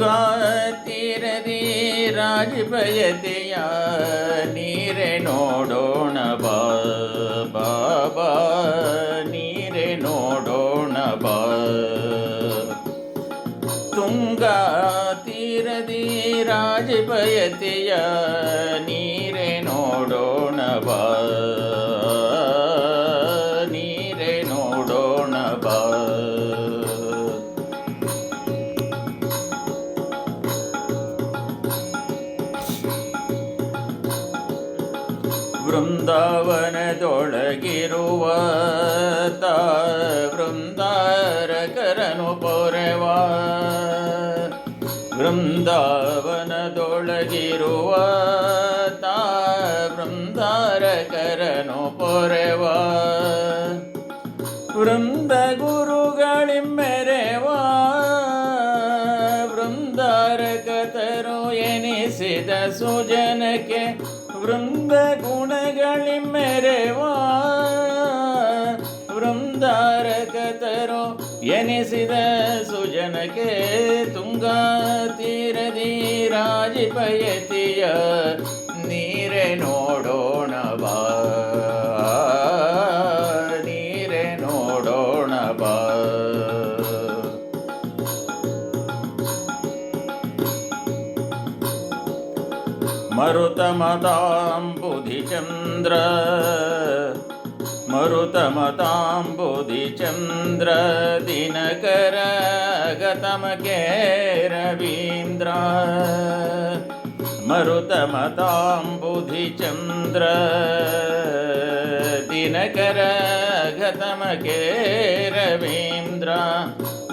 ತುಂಗಾ ರಾಜಭಯತೆಯ ನೀರೆ ನೋಡೋಣ ಬಾ ಬಾಬಾ ನೀರೆ ನೋಡೋಣ ಬಾ. ತುಂಗಾ ತೀರದಿ ರಾಜಬಯತೆಯ ನೀರೆ ನೋಡೋಣ ಬಾ. ವೃಂದಾವನದೊಳಗಿರುವ ತಾ ವೃಂದಾರಕರನು ಪೊರೆವ. ವೃಂದಾವನದೊಳಗಿರುವ ತಾ ವೃಂದಾರಕರನು ಪೊರೆವ. ವೃಂದ ಗುರುಗಳಿಮ್ಮೆರೆವ ವೃಂದಾರಕತರು ಎನಿಸಿದ ಸುಜನಕ್ಕೆ ವೃಂದ ಗುಣಗಳಿಮ್ಮೆರೆವ ವೃಂದಾರಕತರು ಎನಿಸಿದ ಸುಜನಕ್ಕೆ ತುಂಗಾ ತೀರದಿ ರಾಜಿಪಯತಿಯ ನೀರೆ ಮರುತಮತಾಂಬುಧಿಚಂದ್ರ. ಮರುತಮತಾಂಬುಧಿಚಂದ್ರ ದಿನಕರ ಗತಮಕೆ ರವೀಂದ್ರ ಮರುತಮತಾಂಬುಧಿಚಂದ್ರ ದಿನಕರ ಗತಮಕೆ ರವೀಂದ್ರ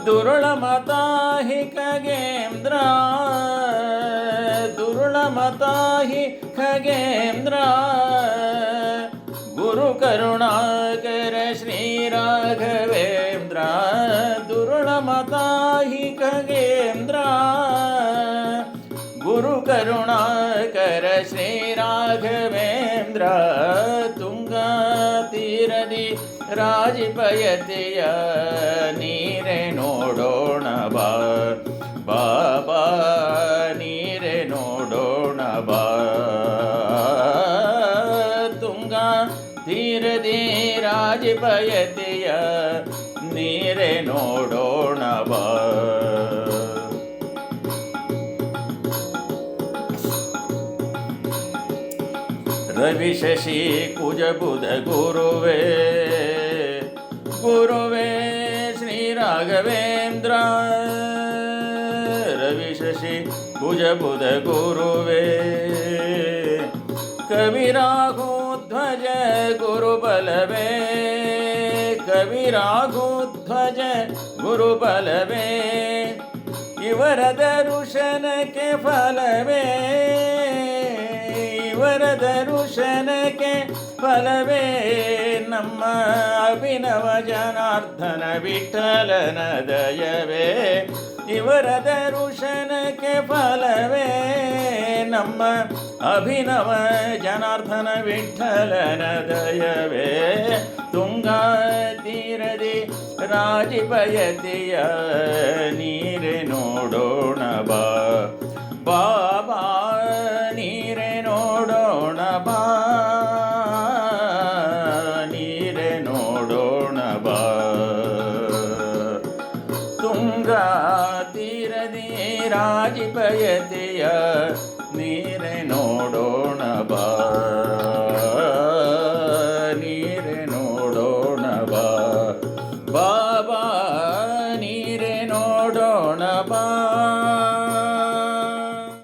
ದುರುಳಮತಾಹಿ ಖಗೇಂದ್ರ ದುರುಳಮತಾಹಿ ಖಗೇಂದ್ರ ಗುರು ಕರುಣಾಕರ ಶ್ರೀ ರಾಘವೇಂದ್ರ ದುರುಳಮತಾಹಿ ಖಗೇಂದ್ರ ಗುರು ಕರುಣಾಕರ ಶ್ರೀ ರಾಘವೇಂದ್ರ ತುಂಗಾ ತೀರದಿ ರಾಜಿಪಯತೆಯ ನೀರೆ ನೋಡೋಣ ಬಾ ಬಾಬಾ ನೀರೆ ರಾಜಿಪಯತೆಯ ನೀರೆ ನೋಡೋಣ ಬಾ ರವಿ ಶಶಿ ಕುಜ ಬುಧ ಗುರುವೇ ಗುರುವೇ ಶ್ರೀ ರಾಘವೇಂದ್ರ ರವಿ ಶಶಿ ಕುಜ ಬುಧ ಗುರುವೇ ಕವಿರಾಘೋಧ್ವಜ ಗುರುಬಲವೇ ಕವಿರಾಘೋಧ್ವಜ ಗುರುಬಲವೇ. ಇವರ ದರುಶನಕ್ಕೆ ಫಲವೇ ಇವರ ದರುಶನಕ್ಕೆ ಫಲವೇ. ನಮ್ಮ ಅಭಿನವ ಜನಾರ್ದನ ವಿಠಲನ ದಯವೇ. ಇವರ ದರುಶನಕ್ಕೆ ಫಲವೇ ನಮ್ಮ ಅಭಿನವ ಜನಾರ್ದನ ವಿಠಲನ ದಯವೇ ತುಂಗಾ ತೀರದಿ ರಾಜಿಪಯತಿಯ ನೀರೆ ನೋಡೋಣ ರಾಜಿ ಬಯತೆಯ ನೀರೆ ನೋಡೋಣ ಬಾ.